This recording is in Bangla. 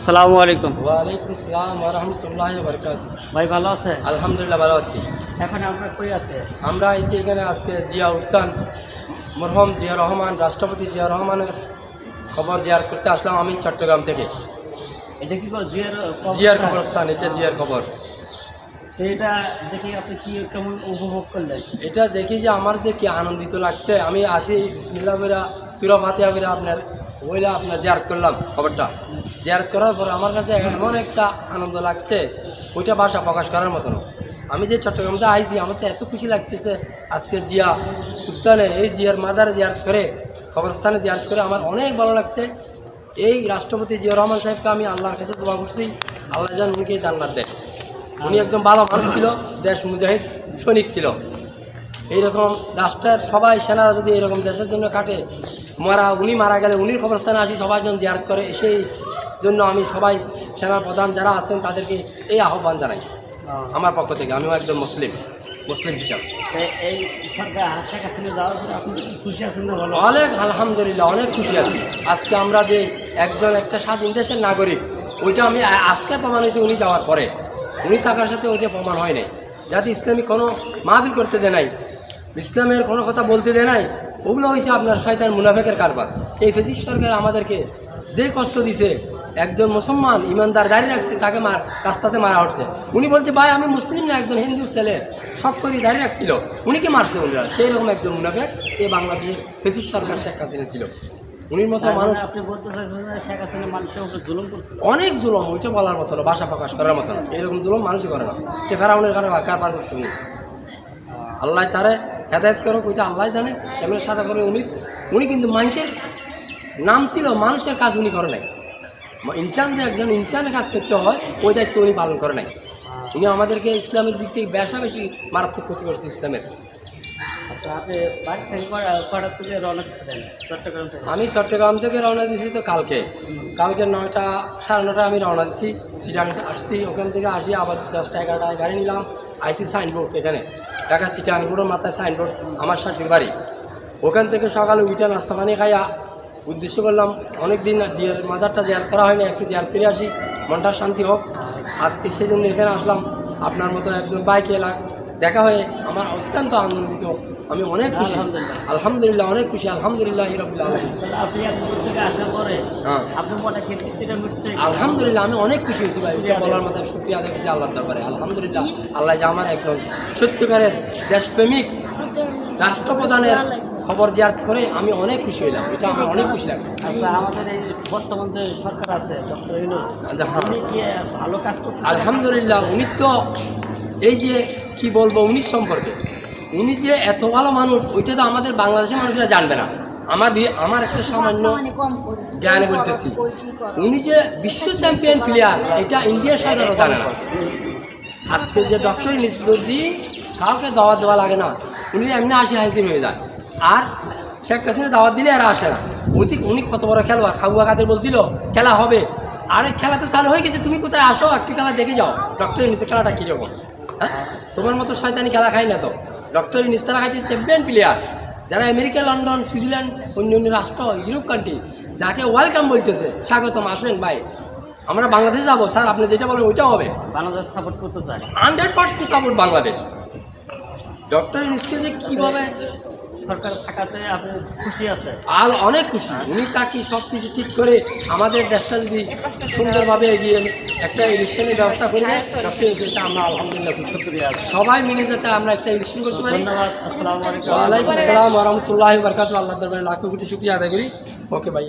আসসালামু আলাইকুম। ওয়ালাইকুম সালাম ওরহমতুল্লাহ বরকাত। ভাই ভালো আছে? আলহামদুলিল্লাহ ভালো আছি। এখন আপনার কই আছে? আমরা এসে এখানে আজকে জিয়া উদ্যান। মরহম জিয়া রহমান রাষ্ট্রপতি জিয়া রহমানের খবর জিয়ার করতে আসলাম আমি চট্টগ্রাম থেকে। এটা কি বল জিয়ার কবরস্থান? জিয়ার খবরস্থান এটা জিয়ার খবর। এটা দেখে আপনি কি কেমন উপভোগ করলেন? এটা দেখি যে আমার যে কি আনন্দিত লাগছে। আমি আসি বিসমিল্লা বেরা সুরা ফাতিহা বেরা আপনার ওইলা আপনার জিয়ারত করলাম খবরটা। জিয়ারত করার পর আমার কাছে এমন একটা আনন্দ লাগছে, ওইটা ভাষা প্রকাশ করার মতো না আমি যে চট্টগ্রামতে আইছি, আমার তো এত খুশি লাগতেছে, আজকে জিয়া উদ্যানে এই জিয়ার মাজারে জিয়ারত করে খবরস্থানে জিয়ারত করে আমার অনেক ভালো লাগছে। এই রাষ্ট্রপতি জিয়া রহমান সাহেবকে আমি আল্লাহর কাছে দোয়া করছি, আল্লাহ যেন উনিকে জান্নাত দেয় উনি একদম ভালো মানুষ ছিল, দেশ মুজাহিদ, সৈনিক ছিল। এইরকম রাষ্ট্রের সবাই সেনারা যদি এরকম দেশের জন্য কাটে মারা উনি মারা গেলে উনির খবরস্থানে আসি সবাই জন জিয়ারত করে সেই জন্য আমি সবাই সেনার প্রধান যারা আছেন তাদেরকে এই আহ্বান জানাই। আমার পক্ষ থেকে আমিও একজন মুসলিম মুসলিম হিসাবে। অনেক আলহামদুলিল্লাহ অনেক খুশি আছি। আজকে আমরা যে একজন একটা স্বাধীন দেশের নাগরিক ওইটা আমি আজকে প্রমাণ হয়েছে উনি যাওয়ার পরে। উনি থাকার সাথে ওইটা প্রমাণ হয় নাই। যাতে ইসলামী কোনো মাহফিল করতে দেয় নাই ইসলামের কোনো কথা বলতে দেয় নাই ওগুলো হয়েছে আপনার শয়তান মুনাফেকের কারবার। এই ফেজিস সরকার আমাদেরকে যে কষ্ট দিছে একজন মুসলমান ইমানদার দাঁড়িয়ে রাখছে তাকে মার রাস্তাতে মারা হচ্ছে। উনি বলছে ভাই আমি মুসলিম না একজন হিন্দু ছেলে সব করে দাঁড়িয়ে রাখছিল। উনিকে মারছে উনিরা সেই রকম একজন মুনাফেক এই বাংলাদেশের ফেজিস সরকার শেখ হাসিনা ছিল। উনির মতো মানে মানুষ অনেক জুলম ওইটা বলার মতো না ভাষা প্রকাশ করার মতো না। এরকম জুলম মানুষই করে না। এটা ফেরাউনের কারণে কারবার করছে উনি। আল্লাহ তারে হেদায়ত করুক ওইটা আল্লাহ জানে। কেমন সাদা করে উনি? উনি কিন্তু মানুষের নাম ছিল মানুষের কাজ উনি করে নাই। ইনসান যে একজন ইনসানের কাজ করতে হয় ওই দায়িত্ব উনি পালন করে নাই। উনি আমাদেরকে ইসলামের দিক থেকে বেশা বেশি মারাত্মক ক্ষতি করছে ইসলামের। আচ্ছা আমি চট্টগ্রাম থেকে রওনা দিয়েছি তো কালকে। কালকে নয়টা সাড়ে নটায় আমি রওনা দিছি সিটাং আসছি ওখান থেকে আসি আবার দশটা এগারোটায় গাড়ি নিলাম। আইসি সাইনবোর্ড এখানে। ঢাকা সিটি রোডের মাথায় সাইনবোর্ড আমার শাশুর বাড়ি। ওখান থেকে সকালে উঠে নাস্তা পানি খাইয়া উদ্দেশ্য করলাম অনেক দিন মাজারটা জেয়ার করা হয়নি, একটু জেয়ার ফিরে আসি, মনটা শান্তি হোক। আজকে সেই জন্য এখানে আসলাম, আপনার মতো একজন বাইকে এলাক দেখা হয়ে আমার অত্যন্ত আনন্দিত আমি অনেক খুশি। আলহামদুলিল্লাহ। অনেক খুশি। আলহামদুলিল্লাহ হ্যাঁ। আলহামদুলিল্লাহ আমি অনেক খুশি হয়েছি ভাই। এটা বলার মতো শুক্রিয়া আদায় করছি আল্লাহর দরবারে। আলহামদুলিল্লাহ আল্লাহ যে আমার একজন সত্যিকারের দেশপ্রেমিক রাষ্ট্রপ্রধানের খবর জিয়ার করে আমি অনেক খুশি হইলাম। এটা আমার অনেক খুশি লাগছে। আচ্ছা আমাদের এই বর্তমান যে সরকার আছে ডক্টর আচ্ছা, হ্যাঁ। আলহামদুলিল্লাহ উনি তো এই যে কি বলব উনি সম্পর্কে? উনি যে এত ভালো মানুষ, ওইটা তো আমাদের বাংলাদেশের মানুষরা জানবে না। আমার আমার একটা সামান্য জ্ঞানে বলতেছি। উনি যে বিশ্ব চ্যাম্পিয়ন প্লেয়ার এটা ইন্ডিয়ার সাধারণ জানে না। আজকে যে ডক্টর ইনিস যদি কাউকে দাওয়াত দেওয়া লাগে না। উনি এমনি আসি হাসি হয়ে যায়। আর শেখ হাসিনা দাওয়াত দিলে এরা আসে না। উনি উনি কত বড় খেলোয়াড়। খাগুয়া কাদের বলছিল, খেলা হবে। আরে খেলা তো চালু হয়ে গেছে, তুমি কোথায় আসো? একটু খেলা দেখে যাও। ডক্টর ইনিসের খেলাটা কীরকম তোমার মতো শয়তানি খেলা খাই না তো। ডক্টর ইনিস তারা খাইছে চ্যাম্পিয়ন প্লেয়ার যারা আমেরিকা লন্ডন সুইজারল্যান্ড অন্য অন্য রাষ্ট্র ইউরোপ কান্ট্রি যাকে ওয়েলকাম বলতেছে। স্বাগতম আসেন ভাই। আমরা বাংলাদেশ যাব স্যার আপনি যেটা বলবেন ওইটা হবে। বাংলাদেশ সাপোর্ট করতে চাই hundred percent support Bangladesh. Doctor ইউনুসকে যে কীভাবে সরকার থাকাতে আপনি খুশি আছে আর অনেক খুশি। উনি তাকে সব কিছু ঠিক করে আমাদের দেশটা যদি সুন্দরভাবে এগিয়ে একটা ইলেকশনের ব্যবস্থা করে দেয় ডক্টর আমরা আলহামদুলিল্লাহ সবাই মিলে যাতে আমরা একটা ইলেকশন করতে পারি। ধন্যবাদ আসসালামু আলাইকুম। ওয়ালাইকুম আসসালাম রহমতুল্লাহ বরকাত আল্লাহ দরবারে লাখো কোটি শুক্রিয়া আদায় করি। ওকে ভাই